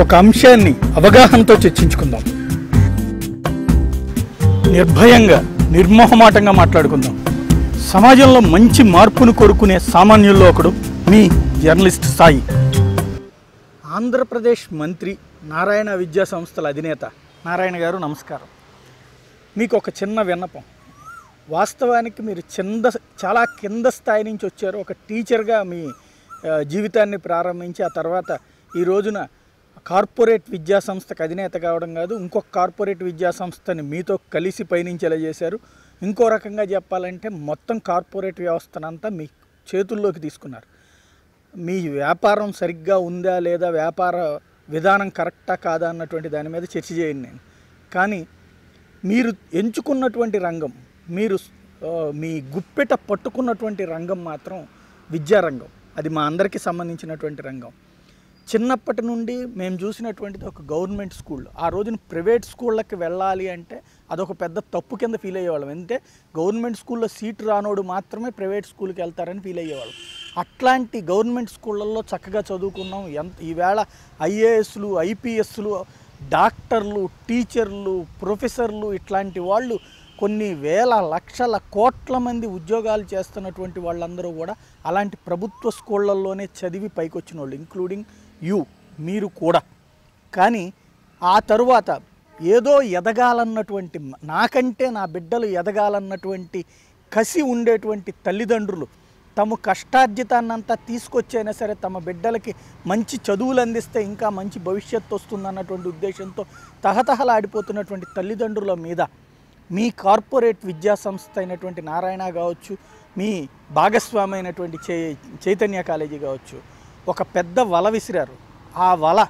ఒక అంశాన్ని అవగాహనతో చర్చించుకుందాం. నిర్భయంగా నిర్మోహమాటంగా మాట్లాడుకుందాం. సమాజంలో మంచి మార్పును కోరుకునే సామాన్యుల్లో ఒకడు మీ జర్నలిస్ట్ సాయి. ఆంధ్రప్రదేశ్ మంత్రి నారాయణ విద్యా సంస్థల అధినేత. నారాయణ గారు నమస్కారం. మీకు ఒక చిన్న విన్నపం. వాస్తవానికి మీరు కింద చాలా కింద స్థాయి నుంచి వచ్చారు. ఒక టీచర్గా మీ జీవితాన్ని ప్రారంభించి ఆ తర్వాత ఈ రోజున కార్పొరేట్ విద్యా సంస్థకు అధినేత కావడం కాదు ఇంకొక కార్పొరేట్ విద్యా సంస్థని మీతో కలిసి పయనించేలా చేశారు? ఇంకో రకంగా చెప్పాలంటే మొత్తం కార్పొరేట్ వ్యవస్థనంతా మీ చేతుల్లోకి తీసుకున్నారు. మీ వ్యాపారం సరిగ్గా ఉందా లేదా వ్యాపార విధానం కరెక్టా కాదా అన్నటువంటి దాని మీద చర్చ చేయండి నేను. కానీ మీరు ఎంచుకున్నటువంటి రంగం మీరు మీ గుప్పెట పట్టుకున్నటువంటి రంగం మాత్రం విద్యారంగం. అది మా అందరికీ సంబంధించినటువంటి రంగం. చిన్నప్పటి నుండి మేము చూసినటువంటిది ఒక గవర్నమెంట్ స్కూల్. ఆ రోజున ప్రైవేట్ స్కూళ్ళకి వెళ్ళాలి అంటే అదొక పెద్ద తప్పు కింద ఫీల్ అయ్యేవాళ్ళం. ఎందుకంటే గవర్నమెంట్ స్కూల్లో సీట్ రానోడు మాత్రమే ప్రైవేట్ స్కూల్కి వెళ్తారని ఫీల్ అయ్యేవాళ్ళం. అట్లాంటి గవర్నమెంట్ స్కూళ్ళల్లో చక్కగా చదువుకున్నాం. ఎంత ఈవేళ ఐఏఎస్లు ఐపీఎస్లు డాక్టర్లు టీచర్లు ప్రొఫెసర్లు ఇట్లాంటి వాళ్ళు కొన్ని వేల లక్షల కోట్ల మంది ఉద్యోగాలు చేస్తున్నటువంటి వాళ్ళందరూ కూడా అలాంటి ప్రభుత్వ స్కూళ్ళల్లోనే చదివి పైకొచ్చిన వాళ్ళు ఇంక్లూడింగ్ యు మీరు కూడా. కానీ ఆ తరువాత ఏదో ఎదగాలన్నటువంటి నాకంటే నా బిడ్డలు ఎదగాలన్నటువంటి కసి ఉండేటువంటి తల్లిదండ్రులు తమ కష్టార్జితాన్నంతా తీసుకొచ్చైనా సరే తమ బిడ్డలకి మంచి చదువులు అందిస్తే ఇంకా మంచి భవిష్యత్తు వస్తుందన్నటువంటి ఉద్దేశంతో తహతహలాడిపోతున్నటువంటి తల్లిదండ్రుల మీద మీ కార్పొరేట్ విద్యా సంస్థ అయినటువంటి నారాయణ కావచ్చు మీ భాగస్వామి అయినటువంటి చే చైతన్య కాలేజీ కావచ్చు ఒక పెద్ద వల విసిరారు. ఆ వల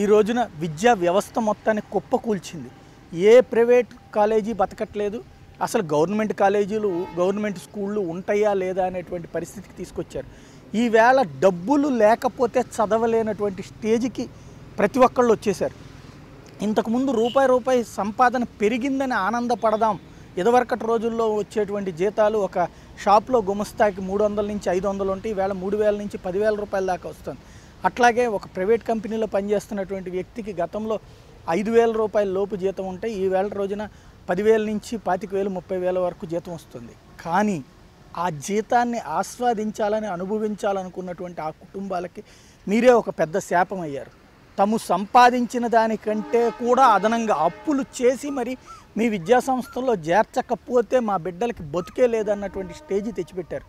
ఈ రోజున విద్యా వ్యవస్థ మొత్తాన్ని కుప్పకూల్చింది. ఏ ప్రైవేట్ కాలేజీ బతకట్లేదు? అసలు గవర్నమెంట్ కాలేజీలు గవర్నమెంట్ స్కూళ్ళు ఉంటాయా లేదా అనేటువంటి పరిస్థితికి తీసుకొచ్చారు. ఈవేళ డబ్బులు లేకపోతే చదవలేనటువంటి స్టేజ్కి ప్రతి ఒక్కళ్ళు వచ్చేసారు ఇంతకుముందు రూపాయి రూపాయి సంపాదన పెరిగిందని ఆనందపడదాం ఇదివరకటి రోజుల్లో వచ్చేటువంటి జీతాలు ఒక షాప్లో గుమస్తాకి మూడు వందల నుంచి ఐదు వందలు ఉంటే ఈవేళ మూడు వేల నుంచి పదివేల రూపాయల దాకా వస్తుంది. అట్లాగే ఒక ప్రైవేట్ కంపెనీలో పనిచేస్తున్నటువంటి వ్యక్తికి గతంలో ఐదు వేల రూపాయల లోపు జీతం ఉంటే ఈ రోజున పదివేల నుంచి పాతిక వేలు ముప్పై వేల వరకు జీతం వస్తుంది. కానీ ఆ జీతాన్ని ఆస్వాదించాలని అనుభవించాలనుకున్నటువంటి ఆ కుటుంబాలకి మీరే ఒక పెద్ద శాపం అయ్యారు తాము సంపాదించిన దానికంటే కూడా అదనంగా అప్పులు చేసి మరి మీ విద్యా సంస్థల్లో చేర్చకపోతే మా బిడ్డలకి బతుకే లేదన్నటువంటి స్టేజ్ తెచ్చిపెట్టారు.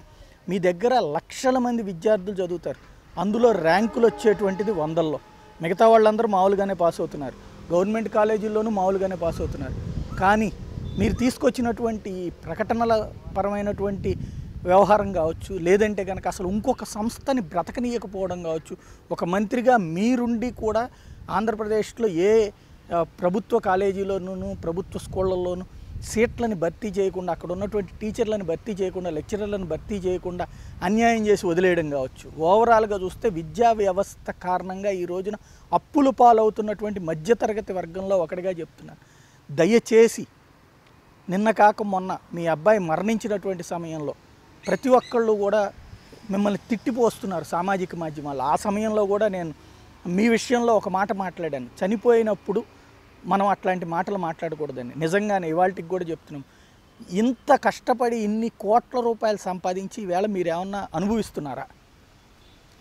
మీ దగ్గర లక్షల మంది విద్యార్థులు చదువుతారు. అందులో ర్యాంకులు వచ్చేటువంటిది వందల్లో. మిగతా వాళ్ళందరూ మామూలుగానే పాస్ అవుతున్నారు. గవర్నమెంట్ కాలేజీల్లోనూ మామూలుగానే పాస్ అవుతున్నారు. కానీ మీరు తీసుకొచ్చినటువంటి ఈ ప్రకటనల పరమైనటువంటి వ్యవహారం కావచ్చు లేదంటే కనుక అసలు ఇంకొక సంస్థని బ్రతకనీయకపోవడం కావచ్చు ఒక మంత్రిగా మీరుండి కూడా ఆంధ్రప్రదేశ్లో ఏ ప్రభుత్వ కాలేజీలోనూ ప్రభుత్వ స్కూళ్ళల్లోనూ సీట్లని భర్తీ చేయకుండా అక్కడ ఉన్నటువంటి టీచర్లను భర్తీ చేయకుండా లెక్చరర్లను భర్తీ చేయకుండా అన్యాయం చేసి వదిలేయడం కావచ్చు. ఓవరాల్గా చూస్తే విద్యా వ్యవస్థ కారణంగా ఈ రోజున అప్పులు పాలవుతున్నటువంటి మధ్యతరగతి వర్గంలో ఒకటిగా చెప్తున్నాను దయచేసి నిన్న కాక మొన్న మీ అబ్బాయి మరణించినటువంటి సమయంలో ప్రతి ఒక్కళ్ళు కూడా మిమ్మల్ని తిట్టిపోస్తున్నారు సామాజిక మాధ్యమాలు. ఆ సమయంలో కూడా నేను మీ విషయంలో ఒక మాట మాట్లాడాను. చనిపోయినప్పుడు మనం అట్లాంటి మాటలు మాట్లాడకూడదండి. నిజంగానే ఇవాళకి కూడా చెప్తున్నాం. ఇంత కష్టపడి ఇన్ని కోట్ల రూపాయలు సంపాదించి ఈవేళ మీరు ఏమన్నా అనుభవిస్తున్నారా?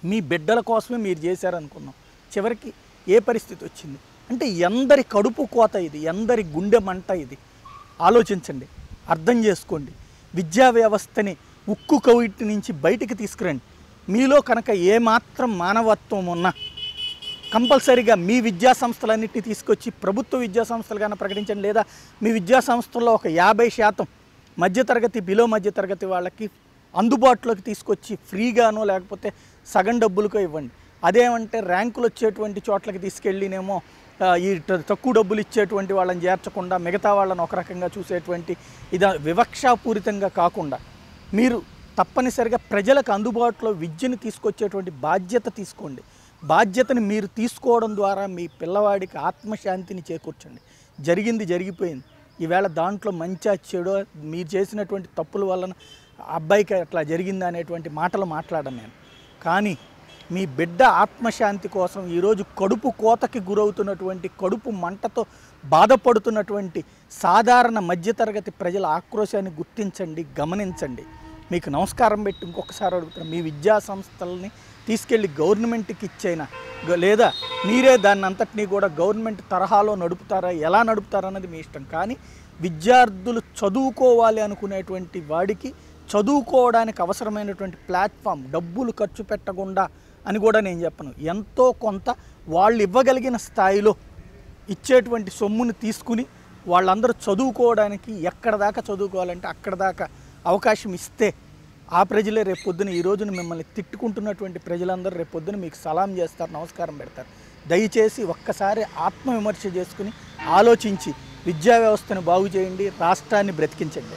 మీ బిడ్డల కోసమే మీరు చేశారనుకున్నాం. చివరికి ఏ పరిస్థితి వచ్చింది? అంటే ఎందరి కడుపు కోత ఇది? ఎందరి గుండె మంట ఇది? ఆలోచించండి. అర్థం చేసుకోండి. విద్యా వ్యవస్థని ఉక్కు కవిటి నుంచి బయటికి తీసుకురండి. మీలో కనుక ఏమాత్రం మానవత్వం ఉన్నా కంపల్సరీగా మీ విద్యా సంస్థలన్నింటినీ తీసుకొచ్చి ప్రభుత్వ విద్యా సంస్థలుగానే ప్రకటించండి. లేదా మీ విద్యా సంస్థల్లో ఒక యాభై శాతం మధ్యతరగతి బిలో మధ్యతరగతి వాళ్ళకి అందుబాటులోకి తీసుకొచ్చి ఫ్రీగానో లేకపోతే సగం డబ్బులకో ఇవ్వండి. అదేమంటే ర్యాంకులు వచ్చేటువంటి చోట్లకి తీసుకెళ్ళినేమో ఈ తక్కువ డబ్బులు ఇచ్చేటువంటి వాళ్ళని చేర్చకుండా మిగతా వాళ్ళని ఒక రకంగా చూసేటువంటి ఇది వివక్షాపూరితంగా కాకుండా మీరు తప్పనిసరిగా ప్రజలకు అందుబాటులో విద్యను తీసుకొచ్చేటువంటి బాధ్యత తీసుకోండి. బాధ్యతని మీరు తీసుకోవడం ద్వారా మీ పిల్లవాడికి ఆత్మశాంతిని చేకూర్చండి. జరిగింది జరిగిపోయింది. ఈవేళ దాంట్లో మంచి చెడో మీరు చేసినటువంటి తప్పుల వలన అబ్బాయికి అట్లా జరిగింది అనేటువంటి మాటలు మాట్లాడను నేను. కానీ మీ బిడ్డ ఆత్మశాంతి కోసం ఈరోజు కడుపు కోతకి గురవుతున్నటువంటి కడుపు మంటతో బాధపడుతున్నటువంటి సాధారణ మధ్యతరగతి ప్రజల ఆక్రోశాన్ని గుర్తించండి గమనించండి. మీకు నమస్కారం పెట్టి ఇంకొకసారి అడుగుతున్నాను మీ విద్యా సంస్థలని తీసుకెళ్ళి గవర్నమెంట్కి ఇచ్చైనా లేదా మీరే దాన్ని అంతటినీ కూడా గవర్నమెంట్ తరహాలో నడుపుతారా ఎలా నడుపుతారా అన్నది మీ ఇష్టం. కానీ విద్యార్థులు చదువుకోవాలి అనుకునేటువంటి వాడికి చదువుకోవడానికి అవసరమైనటువంటి ప్లాట్ఫామ్ డబ్బులు ఖర్చు పెట్టకుండా అని కూడా నేను చెప్పను. ఎంతో కొంత వాళ్ళు ఇవ్వగలిగిన స్థాయిలో ఇచ్చేటువంటి సొమ్ముని తీసుకుని వాళ్ళందరూ చదువుకోవడానికి ఎక్కడ దాకా చదువుకోవాలంటే అక్కడ దాకా అవకాశం ఇస్తే ఆ ప్రజలే రేపు పొద్దున ఈ రోజున మిమ్మల్ని తిట్టుకుంటున్నటువంటి ప్రజలందరూ రేపు పొద్దున మీకు సలాం చేస్తారు నమస్కారం పెడతారు. దయచేసి ఒక్కసారి ఆత్మవిమర్శ చేసుకుని ఆలోచించి విద్యా వ్యవస్థను బాగు చేయండి రాష్ట్రాన్ని బ్రతికించండి.